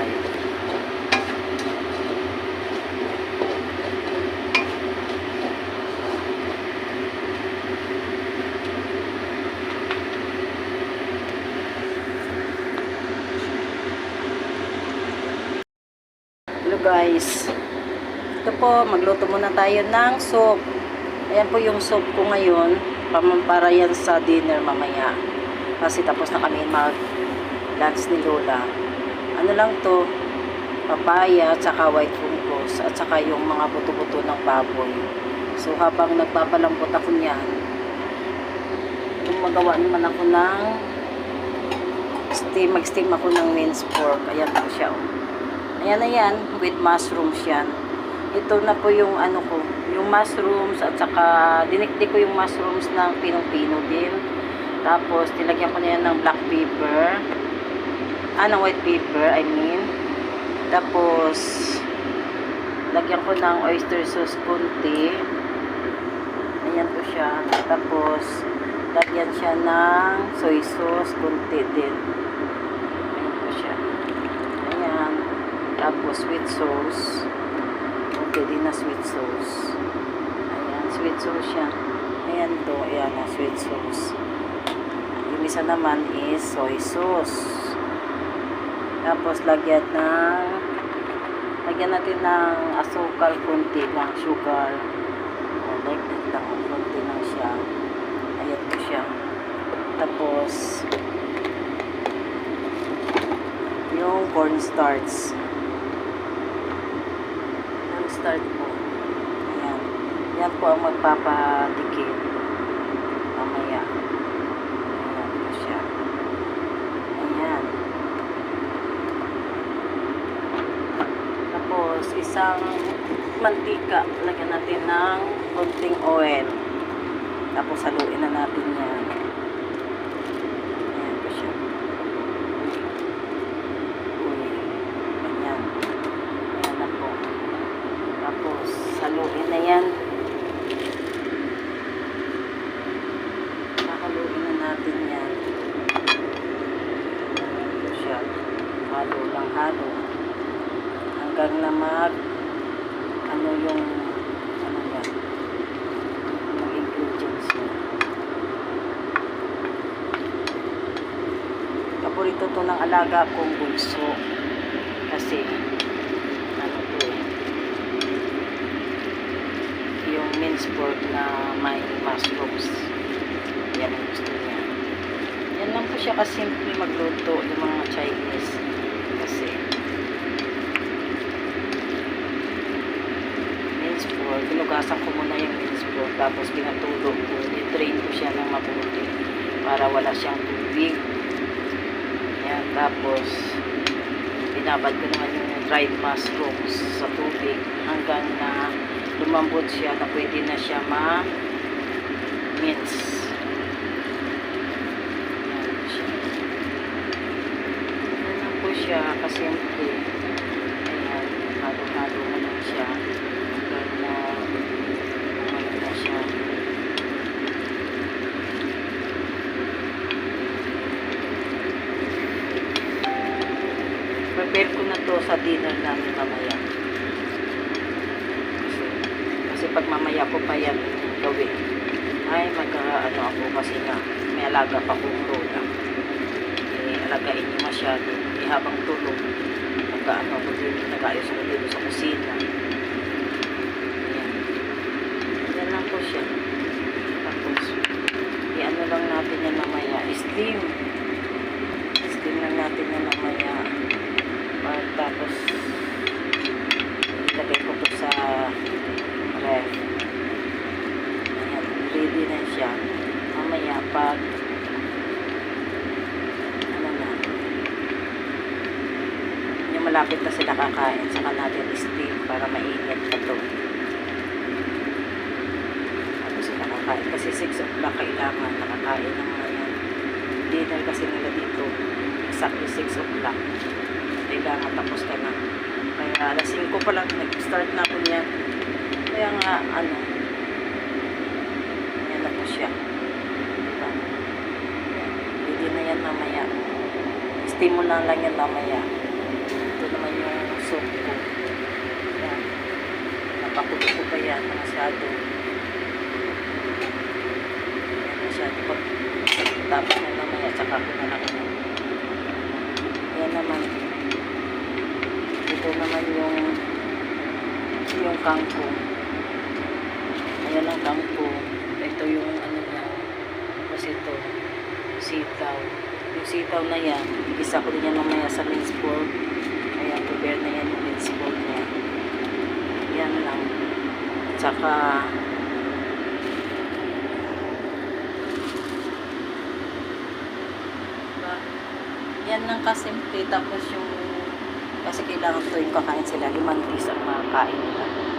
Ayan. Hello guys. Ito po, magluto muna tayo ng soup. Ayan po yung soup ko ngayon. Para yan sa dinner mamaya. Kasi tapos na kami mag-lunch ni Lola. Ano lang to, papaya, tsaka white fungus, at saka yung mga buto-buto ng baboy. So habang nagpapalambot ako niyan, gumagawa naman ako ng steam, mag-steam ako ng minced pork. Ayan po siya. oh. Ayan na yan, with mushrooms yan. Ito na po yung ano ko, yung mushrooms at saka dinikdik ko yung mushrooms ng pinong-pino din. Tapos, nilagyan ko na yan ng black pepper. Ah, ng white pepper, I mean. Tapos, lagyan ko ng oyster sauce kunti. Ayan po siya. Tapos, lagyan siya ng soy sauce kunti din. Ayan po siya. Ayan. Tapos, sweet sauce. Okay din na sweet sauce. Ayan, sweet sauce siya. Ayan to, ayan na sweet sauce. Yung isa naman is soy sauce. Tapos, lagyan ng lagyan natin ng asukal kunti lang, sugar. O, like that lang, kunti lang siya. Ayan po siya. Tapos, yung cornstarch. Cornstarch po. Ayan. Yan po ang magpapadikit. Mamaya. Ayan po siya. Ayan. Tapos, isang mantika. Lagyan natin ng konting oil. Tapos, haluin na natin yan. Ayan po siya. Uy. Ayan na po. Tapos, haluin na yan. Haluin na natin yan. Ayan po siya. Halo lang halo. Hanggang na mag ano yung ano yan mga ingredients niya. Paborito to ng alaga kong bunso. Kasi ano to eh, yung minced pork na may mushrooms. Yan ang gusto niya. Yan lang po siya kasimple magluto yung mga Chinese. Kasi minced pork, binugasan ko muna yung minced pork tapos pinatulog ko, nitrain ko siya ng mabuti para wala siyang tubig. Yan, tapos binabad ko naman yung dried mushrooms sa tubig hanggang na lumambot siya na pwede na siya ma mince. Yan po siya. Yan lang po siya kasimple. Ayan, halo-halo mo lang siya hanggang na ano na siya. prepare ko na to sa dinner namin mamaya. Kasi, pag mamaya ko pa yan gawin, ay magka ano ako kasi nga may alaga pa kong lola. Eh, alagain niyo masyado. Eh, habang tulog, nag-ano ako din, nag-ayos ako dito sa kusina. Ayan. Ayan lang po siya. Tapos, i-ano lang natin yan mamaya. Steam. Steam lang natin yan mamaya. At tapos, ilagay ko po sa ref. Ayan, ready na siya. Mamaya, pag ano na, yung malapit na sila kakain, saka natin steam para mainit pa to. Tapos sila kakain. Kasi 6 o'clock kailangan nakakain ng mga yan. Dinner kasi nila dito. Exactly 6 o'clock kailangan tapos ka na. Kaya alas 5 pa lang nag-start na ako niyan. Kaya nga, ano, yan na po siya. Diba? Pwede na yan mamaya. Stimulan lang yan mamaya. Ito naman yung soup ko. Yan. Napakulo ko pa yan masyado. Yan masyado. Pag tapos na mamaya, tsaka ko na lang. ano. Yan naman ito naman yung yung kangkong. Ayan ang kangkong. Ito yung ano niya. Tapos ito, sitaw. Yung sitaw na yan, isa ko din yan mamaya sa minced pork. Ayan, prepare na yan yung minced pork niya. Tsaka, Diba? Yan lang kasimple. Tapos yung, kasi kailangan to yung kakain sila. Limang piece ang makakain nila.